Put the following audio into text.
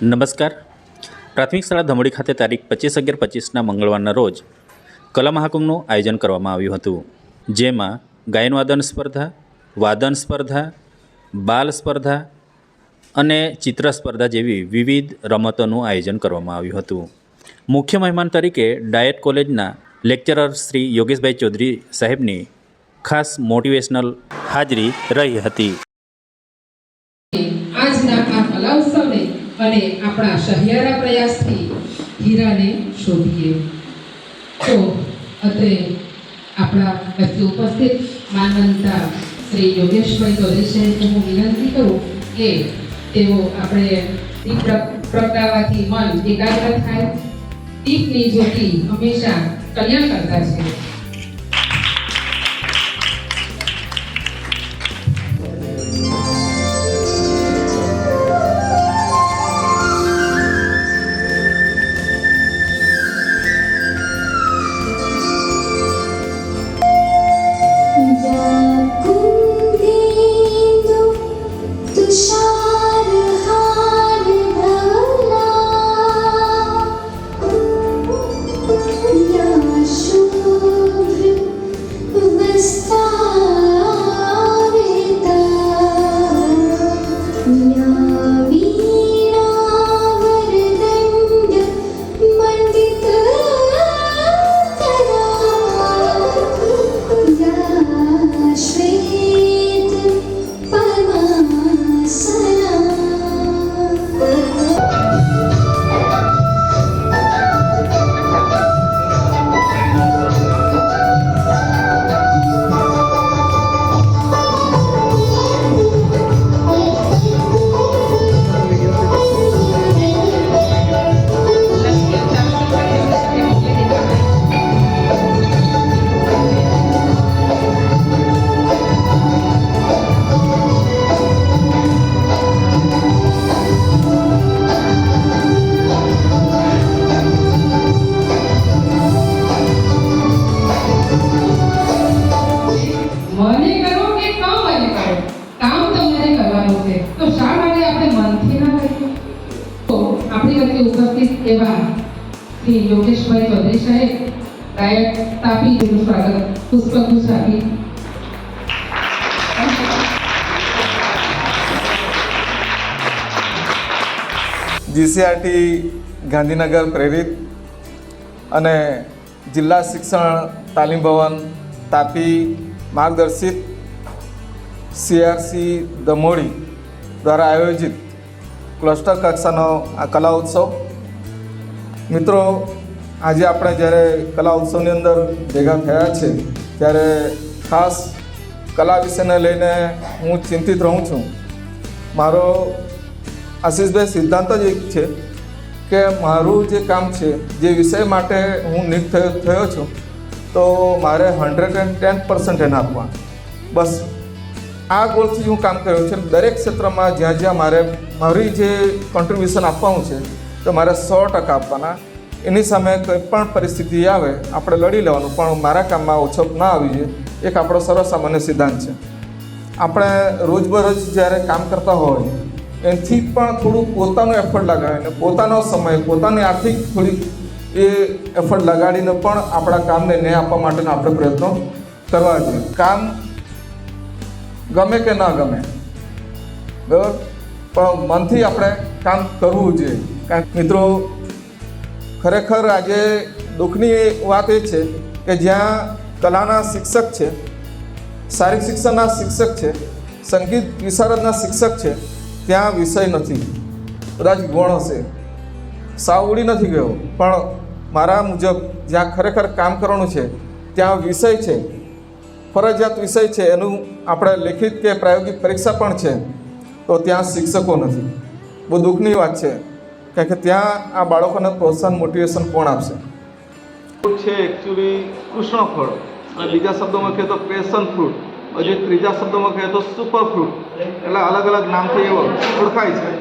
નમસ્કાર. પ્રાથમિક શાળા ધમડી ખાતે તારીખ પચીસ અગિયાર પચીસના મંગળવારના રોજ કલા મહાકુંભનું આયોજન કરવામાં આવ્યું હતું, જેમાં ગાયનવાદન સ્પર્ધા, વાદન સ્પર્ધા, બાલ સ્પર્ધા અને ચિત્ર સ્પર્ધા જેવી વિવિધ રમતોનું આયોજન કરવામાં આવ્યું હતું. મુખ્ય મહેમાન તરીકે ડાયટ કોલેજના લેક્ચરર શ્રી યોગેશભાઈ ચૌધરી સાહેબની ખાસ મોટિવેશનલ હાજરી રહી હતી આજના આ કલા ઉત્સવને અને આપણા સહિયારા પ્રયાસથી હીરાને શોધીએ. તો અત્રે આપણા વચ્ચે ઉપસ્થિત માનવતા શ્રી યોગેશભાઈ સાહેબને હું વિનંતી કરું કે તેઓ આપણે દીપ પ્ર- પ્રગટાવવાથી મન એકાગ્ર થાય. દીપની જ્યોતિ હંમેશા કલ્યાણ કરતા છે. એવા શ્રી યોગેશભાઈ ચૌધરી સાહેબ, ગાયક તાપી જેનું સ્વાગત પુષ્પગુચ્છ આપી જીસીઆરટી ગાંધીનગર પ્રેરિત અને જિલ્લા શિક્ષણ તાલીમ ભવન તાપી માર્ગદર્શિત સીઆરસી દમોડી દ્વારા આયોજિત ક્લસ્ટર કક્ષાનો આ કલા ઉત્સવ મિત્રો, આજે આપણે જ્યારે કલા ઉત્સવની અંદર ભેગા થયા છે, ત્યારે ખાસ કલા વિષયને લઈને હું ચિંતિત રહું છું. મારો આશીષભાઈ સિદ્ધાંત જ એક છે કે મારું જે કામ છે, જે વિષય માટે હું થયો થયો છું, તો મારે હંડ્રેડ એન્ડ ટેન પર્સન્ટ એને આપવા બસ, આ ગોલથી હું કામ કર્યું છે. દરેક ક્ષેત્રમાં જ્યાં જ્યાં મારે મારી જે કોન્ટ્રીબ્યુશન આપવાનું છે તો મારે સો ટકા આપવાના. એની સામે કંઈ પણ પરિસ્થિતિ આવે, આપણે લડી લેવાનું, પણ મારા કામમાં ઓછો ના આવી જોઈએ. એક આપણો સરસ સામાન્ય સિદ્ધાંત છે. આપણે રોજબરોજ જ્યારે કામ કરતા હોય, એથી પણ થોડું પોતાનું એફર્ટ લગાવીને પોતાનો સમય, પોતાની આર્થિક થોડી એ એફર્ટ લગાડીને પણ આપણા કામને ન્યાય આપવા માટેના આપણે પ્રયત્નો કરવા જોઈએ. કામ ગમે કે ના ગમે, બરાબર? પણ મનથી આપણે કામ કરવું જોઈએ. કારણ મિત્રો ખરેખર આજે દુઃખની વાત એ છે કે જ્યાં કલાના શિક્ષક છે, શારીરિક શિક્ષણના શિક્ષક છે, સંગીત વિશારદના શિક્ષક છે, ત્યાં વિષય નથી. કદાચ ગુણ હશે. સાવ ઉડી નથી ગયો. પણ મારા મુજબ જ્યાં ખરેખર કામ કરવાનું છે, ત્યાં વિષય છે. ફરજિયાત વિષય છે એનું આપણે લેખિત કે પ્રાયોગિક પરીક્ષા પણ છે. તો ત્યાં શિક્ષકો નથી. બહુ દુઃખની વાત છે. કારણ કે ત્યાં આ બાળકોને પ્રોત્સાહન મોટિવેશન કોણ આપશે? છે એકચ્યુઅલી કૃષ્ણ ફળ. અને બીજા શબ્દોમાં કહે તો પેશન ફ્રૂટ હજી ત્રીજા શબ્દોમાં કહીએ તો સુપર ફ્રૂટ એટલે અલગ અલગ નામથી એવો ઓળખાય છે.